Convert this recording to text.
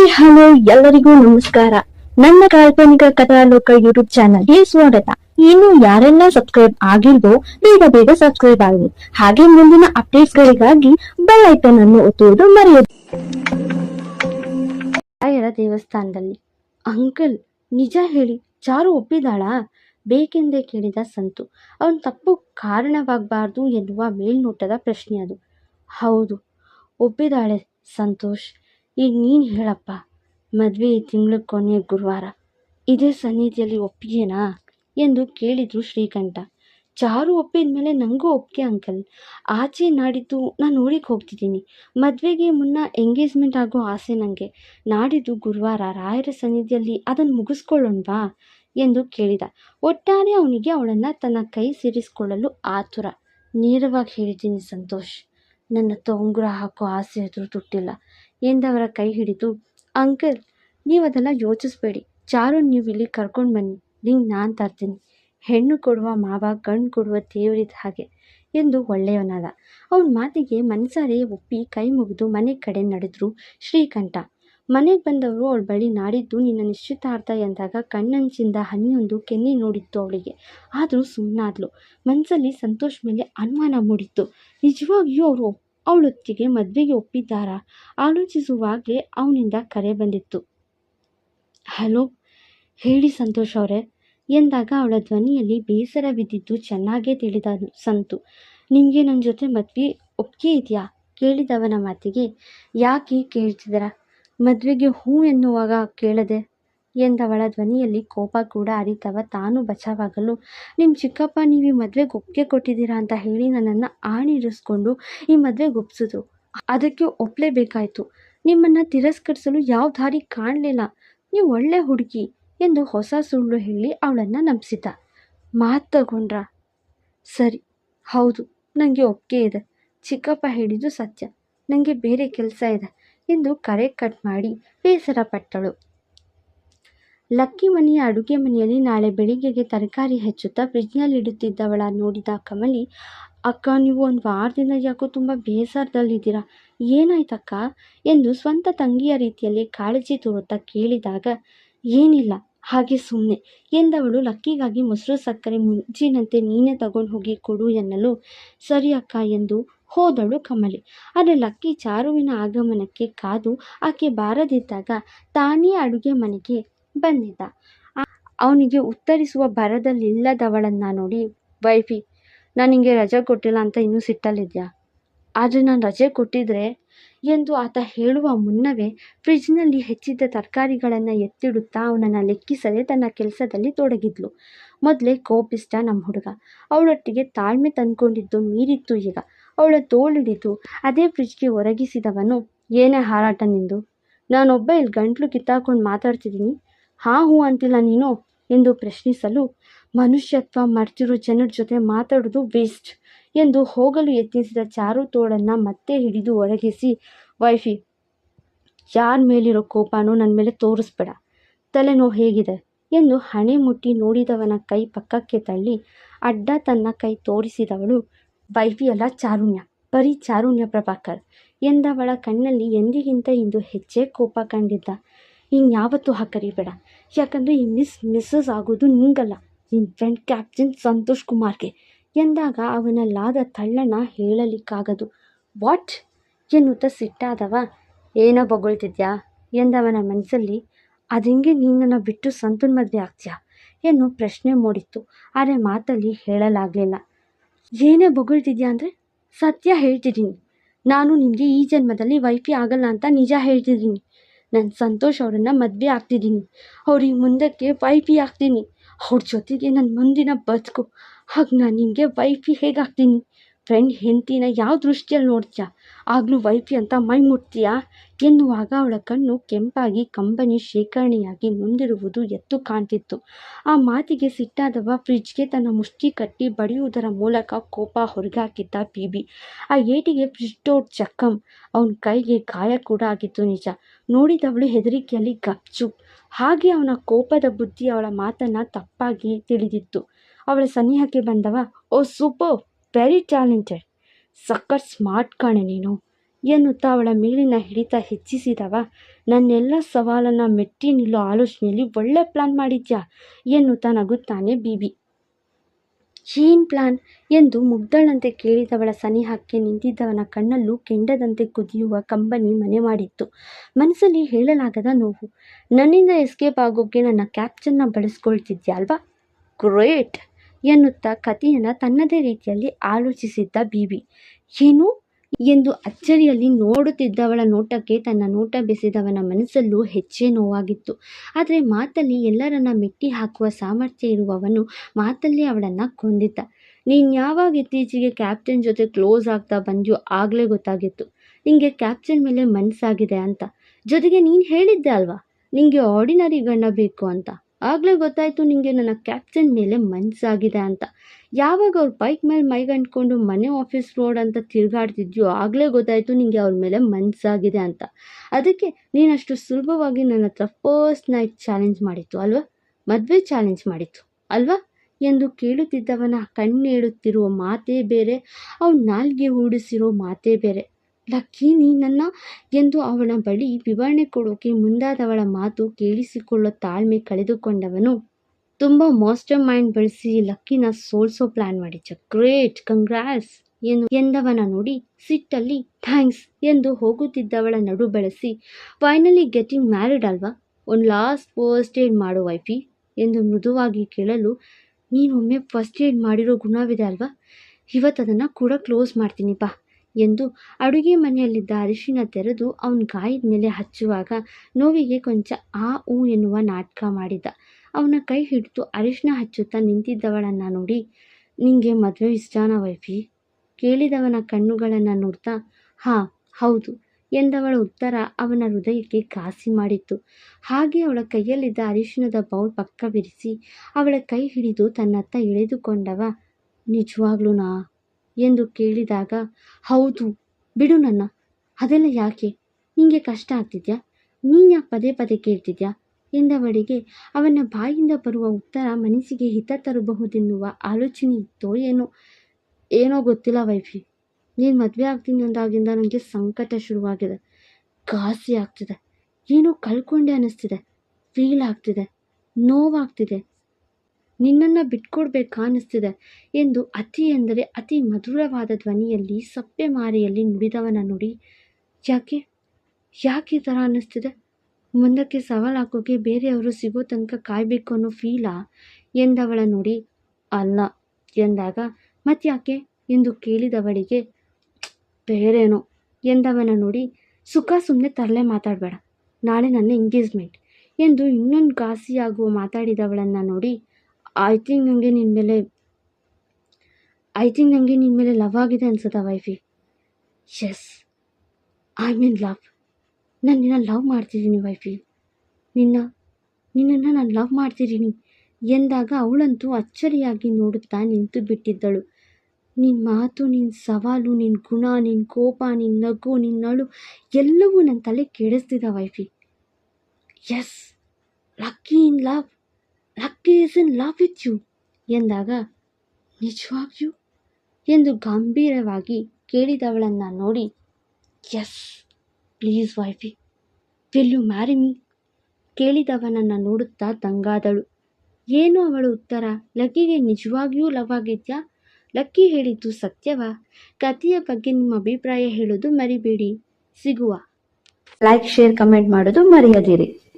Hi, hello, ಎಲ್ಲರಿಗೂ ನಮಸ್ಕಾರ. ನನ್ನ ಕಾಲ್ಪನಿಕ ಕಥಾಲೋಕ ಯೂಟ್ಯೂಬ್ ಚಾನಲ್ಗೆ ಸ್ವಾಗತ. ಇನ್ನು ಯಾರೆಲ್ಲ ಸಬ್ಸ್ಕ್ರೈಬ್ ಆಗಿಲ್ವೋ, ಬೇಗ ಬೇಗ ಸಬ್ಸ್ಕ್ರೈಬ್ ಆಗಿ ಹಾಗೆ ಮುಂದಿನ ಅಪ್ಡೇಟ್ಸ್ ಗಳಿಗಾಗಿ ಬೆಲ್ ಐಕನ್ ಅನ್ನು ಒತ್ತುವುದು ಮರೆಯದು. ರಾಯರ ದೇವಸ್ಥಾನದಲ್ಲಿ. ಅಂಕಲ್, ನಿಜ ಹೇಳಿ ಚಾರು ಒಪ್ಪಿದಾಳಾ ಬೇಕೆಂದೇ ಕೇಳಿದ ಸಂತು. ಅವನ ತಪ್ಪು ಕಾರಣವಾಗಬಾರ್ದು ಎನ್ನುವ ಮೇಲ್ನೋಟದ ಪ್ರಶ್ನೆ ಅದು. ಹೌದು ಒಪ್ಪಿದಾಳೆ ಸಂತೋಷ್. ಈಗ ನೀನು ಹೇಳಪ್ಪ. ಮದುವೆ ಈ ತಿಂಗಳ ಕೊನೆಯ ಗುರುವಾರ. ಇದೇ ಸನ್ನಿಧಿಯಲ್ಲಿ ಒಪ್ಪಿಗೆನಾ? ಎಂದು ಕೇಳಿದರು ಶ್ರೀಕಂಠ. ಚಾರು ಒಪ್ಪಿದ ಮೇಲೆ ನನಗೂ ಒಪ್ಪಿಗೆ ಅಂಕಲ್. ಆಚೆ ನಾಡಿದ್ದು ನಾನು ಊರಿಗೆ ಹೋಗ್ತಿದ್ದೀನಿ. ಮದುವೆಗೆ ಮುನ್ನ ಎಂಗೇಜ್ಮೆಂಟ್ ಆಗೋ ಆಸೆ ನನಗೆ ನಾಡಿದ್ದು ಗುರುವಾರ ರಾಯರ ಸನ್ನಿಧಿಯಲ್ಲಿ ಅದನ್ನು ಮುಗಿಸ್ಕೊಳ್ಳೋಣವಾ? ಎಂದು ಕೇಳಿದ. ಒಟ್ಟಾರೆ ಅವನಿಗೆ ಅವಳನ್ನು ತನ್ನ ಕೈ ಸೇರಿಸಿಕೊಳ್ಳಲು ಆತುರ. ನೇರವಾಗಿ ಹೇಳಿದ್ದೀನಿ ಸಂತೋಷ್. ನನ್ನ ತೊಂಗುರ ಹಾಕೋ ಆಸೆ ಎದುರು ತುಟ್ಟಿಲ್ಲ. ಎಂದವರ ಕೈ ಹಿಡಿದು, ಅಂಕಲ್, ನೀವು ಅದೆಲ್ಲ ಯೋಚಿಸ್ಬೇಡಿ. ಚಾರು, ನೀವು ಇಲ್ಲಿ ಕರ್ಕೊಂಡು ಬನ್ನಿ. ನಿಂಗೆ ನಾನು ತರ್ತೀನಿ. ಹೆಣ್ಣು ಕೊಡುವ ಮಾವ, ಗಂಡು ಕೊಡುವ ದೇವರಿದ್ದ ಹಾಗೆ ಎಂದು ಒಳ್ಳೆಯವನಾದ. ಅವನ ಮಾತಿಗೆ ಮನಸಾರೆ ಒಪ್ಪಿ ಕೈ ಮುಗಿದು ಮನೆ ಕಡೆ ನಡೆದ್ರು ಶ್ರೀಕಂಠ. ಮನೆಗೆ ಬಂದವರು ಅವಳ ಬಳಿ ನಾಡಿದ್ದು, ನಿನ್ನ ನಿಶ್ಚಿತಾರ್ಥ ಎಂದಾಗ ಕಣ್ಣಂಚಿಂದ ಹನಿಯೊಂದು ಕೆನ್ನೆ ನೋಡಿತ್ತು ಅವಳಿಗೆ. ಆದರೂ ಸುಮ್ಮನಾದ್ಲು ಮನಸ್ಸಲ್ಲಿ ಸಂತೋಷ್ ಮೇಲೆ ಅನುಮಾನ ಮೂಡಿತ್ತು. ನಿಜವಾಗಿಯೂ ಅವರು ಅವಳೊತ್ತಿಗೆ ಮದುವೆಗೆ ಒಪ್ಪಿದ್ದಾರಾ? ಆಲೋಚಿಸುವಾಗಲೇ ಅವನಿಂದ ಕರೆ ಬಂದಿತ್ತು. ಹಲೋ, ಹೇಳಿ ಸಂತೋಷ್ ಅವರೇ. ಎಂದಾಗ ಅವಳ ಧ್ವನಿಯಲ್ಲಿ ಬೇಸರವಿದ್ದಿದ್ದು ಚೆನ್ನಾಗೇ ತಿಳಿದ ಸಂತು. ನಿಮಗೆ ನನ್ನ ಜೊತೆ ಮದುವೆ ಒಪ್ಪಿಗೆ ಇದೆಯಾ? ಕೇಳಿದವನ ಮಾತಿಗೆ, ಯಾಕೆ ಕೇಳ್ತಿದ್ದೀರಾ? ಮದುವೆಗೆ ಹೂ ಎನ್ನುವಾಗ ಕೇಳದೆ ಎಂದವಳ ಧ್ವನಿಯಲ್ಲಿ ಕೋಪ ಕೂಡ ಅರಿತವ ತಾನು ಬಚಾವಾಗಲು ನಿಮ್ಮ ಚಿಕ್ಕಪ್ಪ, ನೀವು ಈ ಮದುವೆಗೆ ಒಪ್ಪಿಗೆ ಕೊಟ್ಟಿದ್ದೀರಾ ಅಂತ ಹೇಳಿ ನನ್ನನ್ನು ಆಣಿರಿಸ್ಕೊಂಡು ಈ ಮದುವೆಗೆ ಒಪ್ಸಿದ್ರು ಅದಕ್ಕೆ ಒಪ್ಪಲೇಬೇಕಾಯ್ತು ನಿಮ್ಮನ್ನು ತಿರಸ್ಕರಿಸಲು ಯಾವ ದಾರಿ ಕಾಣಲಿಲ್ಲ. ನೀವು ಒಳ್ಳೆ ಹುಡುಗಿ ಎಂದು ಹೊಸ ಸುಳ್ಳು ಹೇಳಿ ಅವಳನ್ನು ನಂಬಿಸಿದ ಮಾತು ತಗೊಂಡ್ರ. ಸರಿ, ಹೌದು ನನಗೆ ಒಪ್ಪಿಗೆ ಇದೆ. ಚಿಕ್ಕಪ್ಪ ಹೇಳಿದ್ದು ಸತ್ಯ. ನನಗೆ ಬೇರೆ ಕೆಲಸ ಇದೆ ಎಂದು ಕರೆ ಕಟ್ ಮಾಡಿ ಬೇಸರ ಪಟ್ಟಳು. ಲಕ್ಕಿ ಮನೆಯ ಅಡುಗೆ ಮನೆಯಲ್ಲಿ ನಾಳೆ ಬೆಳಿಗ್ಗೆಗೆ ತರಕಾರಿ ಹೆಚ್ಚುತ್ತಾ ಫ್ರಿಜ್ನಲ್ಲಿಡುತ್ತಿದ್ದವಳ ನೋಡಿದ ಕಮಲಿ, ಅಕ್ಕ, ನೀವು ಒಂದು ವಾರದಿಂದ ಯಾಕೋ ತುಂಬ ಬೇಸರದಲ್ಲಿದ್ದೀರಾ? ಏನಾಯ್ತಕ್ಕ? ಎಂದು ಸ್ವಂತ ತಂಗಿಯ ರೀತಿಯಲ್ಲಿ ಕಾಳಜಿ ತೋರುತ್ತಾ ಕೇಳಿದಾಗ, ಏನಿಲ್ಲ, ಹಾಗೆ ಸುಮ್ಮನೆ ಎಂದವಳು ಲಕ್ಕಿಗಾಗಿ ಮೊಸರು ಸಕ್ಕರೆ ಮುಂಚಿನಂತೆ ನೀನೇ ತಗೊಂಡು ಹೋಗಿ ಕೊಡು ಎನ್ನಲು, ಸರಿ ಅಕ್ಕ ಎಂದು ಹೋದಳು ಕಮಲಿ. ಆದರೆ ಲಕ್ಕಿ ಚಾರುವಿನ ಆಗಮನಕ್ಕೆ ಕಾದು ಆಕೆ ಬಾರದಿದ್ದಾಗ ತಾನೇ ಅಡುಗೆ ಮನೆಗೆ ಬಂದಿದ್ದ. ಅವನಿಗೆ ಉತ್ತರಿಸುವ ಭರದಲ್ಲಿಲ್ಲದವಳನ್ನು ನೋಡಿ, ವೈಫಿ, ನಾನು ನಿಮಗೆ ರಜೆ ಕೊಟ್ಟಿಲ್ಲ ಅಂತ ಇನ್ನೂ ಸಿಟ್ಟಲ್ಲಿದ್ಯಾ? ಆದರೆ ನಾನು ರಜೆ ಕೊಟ್ಟಿದ್ರೆ? ಎಂದು ಆತ ಹೇಳುವ ಮುನ್ನವೇ ಫ್ರಿಜ್ನಲ್ಲಿ ಹೆಚ್ಚಿದ್ದ ತರಕಾರಿಗಳನ್ನು ಎತ್ತಿಡುತ್ತಾ ಅವನನ್ನು ಲೆಕ್ಕಿಸದೆ ತನ್ನ ಕೆಲಸದಲ್ಲಿ ತೊಡಗಿದ್ಲು. ಮೊದಲೇ ಕೋಪಿಷ್ಟ ನಮ್ಮ ಹುಡುಗ. ಅವಳೊಟ್ಟಿಗೆ ತಾಳ್ಮೆ ತಂದ್ಕೊಂಡಿದ್ದು ಮೀರಿತ್ತು ಈಗ. ಅವಳ ತೋಳಿಡಿದು ಅದೇ ಫ್ರಿಜ್ಗೆ ಒರಗಿಸಿದವನು, ಏನೇ ಹಾರಾಟ ನಿಂದು? ನಾನೊಬ್ಬ ಇಲ್ಲಿ ಗಂಟ್ಲು ಕಿತ್ತಾಕೊಂಡು ಮಾತಾಡ್ತಿದ್ದೀನಿ. ಹಾಂ ಹೂ ಅಂತಿಲ್ಲ ನೀನು ಎಂದು ಪ್ರಶ್ನಿಸಲು ಮನುಷ್ಯತ್ವ ಮರ್ತಿರೋ ಜನರ ಜೊತೆ ಮಾತಾಡೋದು ವೇಸ್ಟ್ ಎಂದು ಹೋಗಲು ಯತ್ನಿಸಿದ ಚಾರು ತೋಳನ್ನು ಮತ್ತೆ ಹಿಡಿದು ಒಳಗಿಸಿ ವೈಫಿ, ಯಾರ ಮೇಲಿರೋ ಕೋಪನೂ ನನ್ನ ಮೇಲೆ ತೋರಿಸ್ಬೇಡ. ತಲೆನೋವು ಹೇಗಿದೆ? ಎಂದು ಹಣೆ ಮುಟ್ಟಿ ನೋಡಿದವನ ಕೈ ಪಕ್ಕಕ್ಕೆ ತಳ್ಳಿ, ಅಡ್ಡ ತನ್ನ ಕೈ ತೋರಿಸಿದವಳು, ವೈಫಿ ಅಲ್ಲ, ಚಾರುಣ್ಯ. ಬರೀ ಚಾರುಣ್ಯ ಪ್ರಭಾಕರ್. ಎಂದವಳ ಕಣ್ಣಲ್ಲಿ ಎಂದಿಗಿಂತ ಇಂದು ಹೆಚ್ಚೇ ಕೋಪ ಕಂಡಿದ್ದ. ಇನ್ಯಾವತ್ತೂ ಕರಿಬೇಡ ಯಾಕಂದರೆ ಈ ಮಿಸ್, ಮಿಸ್ಸಸ್ ಆಗೋದು ನಿಂಗಲ್ಲ. ನಿನ್ನ ಫ್ರೆಂಡ್ ಕ್ಯಾಪ್ಟನ್ ಸಂತೋಷ್ ಕುಮಾರ್ಗೆ. ಎಂದಾಗ ಅವನಲ್ಲಾದ ತಳ್ಳಣ ಹೇಳಲಿಕ್ಕಾಗದು. ವಾಟ್? ಎನ್ನುತ್ತಾ ಸಿಟ್ಟಾದವ. ಏನೋ ಬೊಗಳ್ತಿದ್ಯಾ? ಎಂದವನ ಮನಸ್ಸಲ್ಲಿ ಅದೆಂಗೆ ನೀನನ್ನು ಬಿಟ್ಟು ಸಂತನ ಮದುವೆ ಆಗ್ತೀಯಾ? ಎನ್ನು ಪ್ರಶ್ನೆ ಮೂಡಿತ್ತು. ಆದರೆ ಮಾತಲ್ಲಿ ಹೇಳಲಾಗಲಿಲ್ಲ. ಏನೇ ಬೊಗಳ್ತಿದ್ಯಾ ಅಂದರೆ? ಸತ್ಯ ಹೇಳ್ತಿದ್ದೀನಿ. ನಾನು ನಿನಗೆ ಈ ಜನ್ಮದಲ್ಲಿ ವೈಫಿ ಆಗಲ್ಲ ಅಂತ ನಿಜ ಹೇಳ್ತಿದ್ದೀನಿ. ನಾನು ಸಂತೋಷ್ ಅವರನ್ನು ಮದುವೆ ಆಗ್ತಿದ್ದೀನಿ. ಅವ್ರಿಗೆ ಮುಂದಕ್ಕೆ ವೈಫಿ ಆಗ್ತೀನಿ ಅವ್ರ ಜೊತೆಗೆ ನನ್ನ ಮುಂದಿನ ಬದುಕು. ಹಾಗೆ ನಾನು ನಿನಗೆ ವೈಫಿ ಹೇಗಾಗ್ತೀನಿ? ಫ್ರೆಂಡ್ ಹೆಂಡ್ತಿನ ಯಾವ ದೃಷ್ಟಿಯಲ್ಲಿ ನೋಡ್ತೀಯಾ? ಆಗಲೂ ವೈಫಿ ಅಂತ ಮೈ ಮುಟ್ತೀಯಾ? ಎನ್ನುವಾಗ ಅವಳ ಕಣ್ಣು ಕೆಂಪಾಗಿ ಕಂಬನಿ ಶೇಖರಣೆಯಾಗಿ ನೊಂದಿರುವುದು ಎತ್ತು ಕಾಣ್ತಿತ್ತು. ಆ ಮಾತಿಗೆ ಸಿಟ್ಟಾದವ ಫ್ರಿಜ್ಗೆ ತನ್ನ ಮುಷ್ಟಿ ಕಟ್ಟಿ ಬಡಿಯುವುದರ ಮೂಲಕ ಕೋಪ ಹೊರಗಾಕಿದ್ದ ಬಿ ಆ ಏಟಿಗೆ ಫ್ರಿಜ್ ಡೋರ್ ಚಕ್ಕಂ ಅವನ ಕೈಗೆ ಗಾಯ ಕೂಡ ಆಗಿತ್ತು ನಿಜ. ನೋಡಿದವಳು ಹೆದರಿಕೆಯಲ್ಲಿ ಗಪ್ಚು ಹಾಗೆ ಅವನ ಕೋಪದ ಬುದ್ಧಿ ಅವಳ ಮಾತನ್ನು ತಪ್ಪಾಗಿ ತಿಳಿದಿತ್ತು. ಅವಳ ಸನಿಹಕ್ಕೆ ಬಂದವ, ಓ ಸೂಪರ್ ವೆರಿ ಟ್ಯಾಲೆಂಟೆಡ್ ಸಕ್ಕತ್ ಸ್ಮಾರ್ಟ್ ಕಾಣೆ ನೀನು, ಎನ್ನುತ್ತಾ ಅವಳ ಮೇಲಿನ ಹಿಡಿತ ಹೆಚ್ಚಿಸಿದವ, ನನ್ನೆಲ್ಲ ಸವಾಲನ್ನು ಮೆಟ್ಟಿ ನಿಲ್ಲೋ ಆಲೋಚನೆಯಲ್ಲಿ ಒಳ್ಳೆ ಪ್ಲಾನ್ ಮಾಡಿದ್ಯಾ? ಎನ್ನುತ್ತಾ ನಗುತ್ತಾನೆ ಬೀಬಿ ಏನ್ ಪ್ಲಾನ್ ಎಂದು ಮುಗ್ದಳಂತೆ ಕೇಳಿದವಳ ಸನಿಹಕ್ಕೆ ನಿಂತಿದ್ದವನ ಕಣ್ಣಲ್ಲೂ ಕೆಂಡದಂತೆ ಕುದಿಯುವ ಕಂಬನಿ ಮನೆ ಮಾಡಿತ್ತು. ಮನಸ್ಸಲ್ಲಿ ಹೇಳಲಾಗದ ನೋವು. ನನ್ನಿಂದ ಎಸ್ಕೇಪ್ ಆಗೋಕ್ಕೆ ನನ್ನ ಕ್ಯಾಪ್ಚನ್ನ ಬಳಸ್ಕೊಳ್ತಿದ್ಯಲ್ವಾ ಗ್ರೇಟ್ ಎನ್ನುತ್ತಾ ಕಥೆಯನ್ನು ತನ್ನದೇ ರೀತಿಯಲ್ಲಿ ಆಲೋಚಿಸಿದ್ದ ಬೀಬಿ ಏನು? ಎಂದು ಅಚ್ಚರಿಯಲ್ಲಿ ನೋಡುತ್ತಿದ್ದವಳ ನೋಟಕ್ಕೆ ತನ್ನ ನೋಟ ಬೆಸೆದವನ ಮನಸ್ಸಲ್ಲೂ ಹೆಚ್ಚೇ ನೋವಾಗಿತ್ತು. ಆದರೆ ಮಾತಲ್ಲಿ ಎಲ್ಲರನ್ನ ಮೆಟ್ಟಿ ಹಾಕುವ ಸಾಮರ್ಥ್ಯ ಇರುವವನು ಮಾತಲ್ಲಿ ಅವಳನ್ನು ಕೊಂದಿದ್ದ. ನೀನು ಯಾವಾಗ ಇತ್ತೀಚೆಗೆ ಕ್ಯಾಪ್ಟನ್ ಜೊತೆ ಕ್ಲೋಸ್ ಆಗ್ತಾ ಬಂದ್ಯೋ ಆಗಲೇ ಗೊತ್ತಾಗಿತ್ತು. ನಿಂಗೆ ಕ್ಯಾಪ್ಟನ್ ಮೇಲೆ ಮನಸ್ಸಾಗಿದೆ ಅಂತ. ಜೊತೆಗೆ ನೀನು ಹೇಳಿದ್ದೆ ಅಲ್ವಾ? ನಿಂಗೆ ಆರ್ಡಿನರಿ ಗಂಡ ಬೇಕು ಅಂತ. ಆಗಲೇ ಗೊತ್ತಾಯಿತು ನಿಮಗೆ ನನ್ನ ಕ್ಯಾಪ್ಟನ್ ಮೇಲೆ ಮನಸ್ಸಾಗಿದೆ ಅಂತ. ಯಾವಾಗ ಅವ್ರ ಬೈಕ್ ಮೇಲೆ ಮೈಗಂಟ್ಕೊಂಡು ಮನೆ ಆಫೀಸ್ ರೋಡ್ ಅಂತ ತಿರುಗಾಡ್ತಿದ್ಯೋ ಆಗಲೇ ಗೊತ್ತಾಯಿತು ನಿಮಗೆ ಅವ್ರ ಮೇಲೆ ಮನಸ್ಸಾಗಿದೆ ಅಂತ. ಅದಕ್ಕೆ ನೀನಷ್ಟು ಸುಲಭವಾಗಿ ನನ್ನ ಹತ್ರ ಫಸ್ಟ್ ನೈಟ್ ಚಾಲೆಂಜ್ ಮಾಡಿತ್ತು, ಅಲ್ವಾ? ಮದುವೆ ಚಾಲೆಂಜ್ ಮಾಡಿತ್ತು, ಅಲ್ವಾ? ಎಂದು ಕೇಳುತ್ತಿದ್ದವನ ಕಣ್ಣೇಳುತ್ತಿರುವ ಮಾತೇ ಬೇರೆ, ಅವನ ನಾಲ್ಗೆ ಹೂಡಿಸಿರೋ ಮಾತೇ ಬೇರೆ. ಲಕ್ಕಿ ನೀ ನನ್ನ ಎಂದು ಅವನ ಬಳಿ ವಿವರಣೆ ಕೊಡೋಕೆ ಮುಂದಾದವಳ ಮಾತು ಕೇಳಿಸಿಕೊಳ್ಳೋ ತಾಳ್ಮೆ ಕಳೆದುಕೊಂಡವನು. ತುಂಬ ಮಾಸ್ಟರ್ ಮೈಂಡ್ ಬಳಸಿ ಲಕ್ಕಿನ ಸೋಲ್ಸೋ ಪ್ಲಾನ್ ಮಾಡಿದ್ದ. ಗ್ರೇಟ್ ಕಂಗ್ರಾಸ್ ಎಂದು ಎಂದವನ ನೋಡಿ ಸಿಟ್ಟಲ್ಲಿ ಥ್ಯಾಂಕ್ಸ್ ಎಂದು ಹೋಗುತ್ತಿದ್ದವಳ ನಡು ಬೆಳೆಸಿ ಫೈನಲಿ ಗೆಟಿಂಗ್ ಮ್ಯಾರಿಡ್ ಅಲ್ವಾ? ಒಂದು ಲಾಸ್ಟ್ ಫಸ್ಟ್ ಏಡ್ ಮಾಡು ವೈಫಿ ಎಂದು ಮೃದುವಾಗಿ ಕೇಳಲು, ನೀನೊಮ್ಮೆ ಫಸ್ಟ್ ಏಡ್ ಮಾಡಿರೋ ಗುಣವಿದೆ ಅಲ್ವಾ? ಇವತ್ತು ಅದನ್ನು ಕೂಡ ಕ್ಲೋಸ್ ಮಾಡ್ತೀನಿ ಬಾ ಎಂದು ಅಡುಗೆ ಮನೆಯಲ್ಲಿದ್ದ ಅರಿಶಿನ ತೆರೆದು ಅವನ ಗಾಯದ ಮೇಲೆ ಹಚ್ಚುವಾಗ ನೋವಿಗೆ ಕೊಂಚ ಆ ಊ ಎನ್ನುವ ನಾಟಕ ಮಾಡಿದ್ದ ಅವನ ಕೈ ಹಿಡಿದು ಅರಿಶಿನ ಹಚ್ಚುತ್ತಾ ನಿಂತಿದ್ದವಳನ್ನು ನೋಡಿ, ನಿಂಗೆ ಮದುವೆ ಇಷ್ಟನಾ ವೈಫಿ. ಕೇಳಿದವನ ಕಣ್ಣುಗಳನ್ನು ನೋಡ್ತಾ, ಹಾಂ, ಹೌದು, ಎಂದವಳ ಉತ್ತರ ಅವನ ಹೃದಯಕ್ಕೆ ಘಾಸಿ ಮಾಡಿತ್ತು. ಹಾಗೆ ಅವಳ ಕೈಯಲ್ಲಿದ್ದ ಅರಿಶಿಣದ ಬೌಲ್ ಪಕ್ಕ ಬಿರಿಸಿ ಅವಳ ಕೈ ಹಿಡಿದು ತನ್ನತ್ತ ಎಳೆದುಕೊಂಡವ, ನಿಜವಾಗ್ಲೂನಾ? ಎಂದು ಕೇಳಿದಾಗ, ಹೌದು, ಬಿಡು ನನ್ನ, ಅದೆಲ್ಲ ಯಾಕೆ? ನಿಂಗೆ ಕಷ್ಟ ಆಗ್ತಿದ್ಯಾ? ನೀನು ಯಾಕೆ ಪದೇ ಪದೇ ಕೇಳ್ತಿದ್ಯಾ? ಎಂದವಳಿಗೆ, ಅವನ ಬಾಯಿಂದ ಬರುವ ಉತ್ತರ ಮನಸ್ಸಿಗೆ ಹಿತ ತರಬಹುದೆನ್ನುವ ಆಲೋಚನೆ ಇತ್ತೋ ಏನೋ ಏನೋ ಗೊತ್ತಿಲ್ಲ ವೈಫಿ. ನೀನು ಮದುವೆ ಆಗ್ತೀನಿ ಅಂದಾಗಿಂದ ನನಗೆ ಸಂಕಟ ಶುರುವಾಗಿದೆ. ಘಾಸಿ ಆಗ್ತಿದೆ. ಏನೋ ಕಳ್ಕೊಂಡೆ ಅನ್ನಿಸ್ತಿದೆ ಫೀಲ್ ಆಗ್ತಿದೆ. ನೋವಾಗ್ತಿದೆ. ನಿನ್ನನ್ನು ಬಿಟ್ಕೊಡ್ಬೇಕಾ ಅನ್ನಿಸ್ತಿದೆ ಎಂದು ಅತಿ ಎಂದರೆ ಅತಿ ಮಧುರವಾದ ಧ್ವನಿಯಲ್ಲಿ ಸಪ್ಪೆ ಮಾರಿಯಲ್ಲಿ ನುಡಿದವನ ನುಡಿ. ಯಾಕೆ? ಯಾಕೆ ಈ ಥರ ಅನ್ನಿಸ್ತಿದೆ? ಮುಂದಕ್ಕೆ ಸವಾಲು ಹಾಕೋಕೆ ಬೇರೆಯವರು ಸಿಗೋ ತನಕ ಕಾಯಬೇಕು ಅನ್ನೋ ಫೀಲಾ ಎಂದವಳ ನೋಡಿ. ಅಲ್ಲ, ಎಂದಾಗ ಮತ್ಯಾಕೆ ಎಂದು ಕೇಳಿದವಳಿಗೆ, ಬೇರೇನೋ ಎಂದವನ ನೋಡಿ. ಸುಖ ಸುಮ್ಮನೆ ತರಲೆ ಮಾತಾಡಬೇಡ. ನಾಳೆ ನನ್ನ ಎಂಗೇಜ್ಮೆಂಟ್ ಎಂದು ಇನ್ನೊಂದು ಘಾಸಿಯಾಗುವ ಮಾತಾಡಿದವಳನ್ನು ನೋಡಿ. ಐ ಥಿಂಕ್ ನನಗೆ ನಿನ್ನ ಮೇಲೆ ಐ ಥಿಂಕ್ ನನಗೆ ನಿನ್ನ ಮೇಲೆ ಲವ್ ಆಗಿದೆ ಅನ್ಸುತ್ತಾ wifey yes I mean love ನಾನು ನಿನ್ನ ಲವ್ ಮಾಡ್ತಿದ್ದೀನಿ ವೈಫಿ ನಿನ್ನ, ನಿನ್ನನ್ನು ನಾನು ಲವ್ ಮಾಡ್ತಿದ್ದೀನಿ. ಎಂದಾಗ ಅವಳಂತೂ ಅಚ್ಚರಿಯಾಗಿ ನೋಡುತ್ತಾ ನಿಂತು ಬಿಟ್ಟಿದ್ದಳು. ನಿನ್ನ ಮಾತು ನಿನ್ನ ಸವಾಲು ನಿನ್ನ ಗುಣ ನಿನ್ನ ಕೋಪ ನಿನ್ನ ನಗು ನಿನ್ನ ಅಳು ಎಲ್ಲವೂ ನನ್ನ ತಲೆ ಕೆಡಿಸ್ತಿದ್ದ wifey yes lucky in love lucky is in love with you ಎಂದಾಗ, ನಿಜವಾಗಿಯೂ? ಎಂದು ಗಂಭೀರವಾಗಿ ಕೇಳಿದವಳನ್ನು ನೋಡಿ yes please wifey will you marry me ಕೇಳಿದವನನ್ನು ನೋಡುತ್ತಾ ದಂಗಾದಳು. ಏನು ಅವಳ ಉತ್ತರ? ಲಕ್ಕಿಗೆ ನಿಜವಾಗಿಯೂ ಲವ್ ಆಗಿದ್ಯಾ? ಲಕ್ಕಿ ಹೇಳಿದ್ದು ಸತ್ಯವಾ? ಕಥೆಯ ಬಗ್ಗೆ ನಿಮ್ಮ ಅಭಿಪ್ರಾಯ ಹೇಳೋದು ಮರಿಬೇಡಿ. ಸಿಗುವ. ಲೈಕ್ ಶೇರ್ ಕಮೆಂಟ್ ಮಾಡೋದು ಮರೆಯದಿರಿ.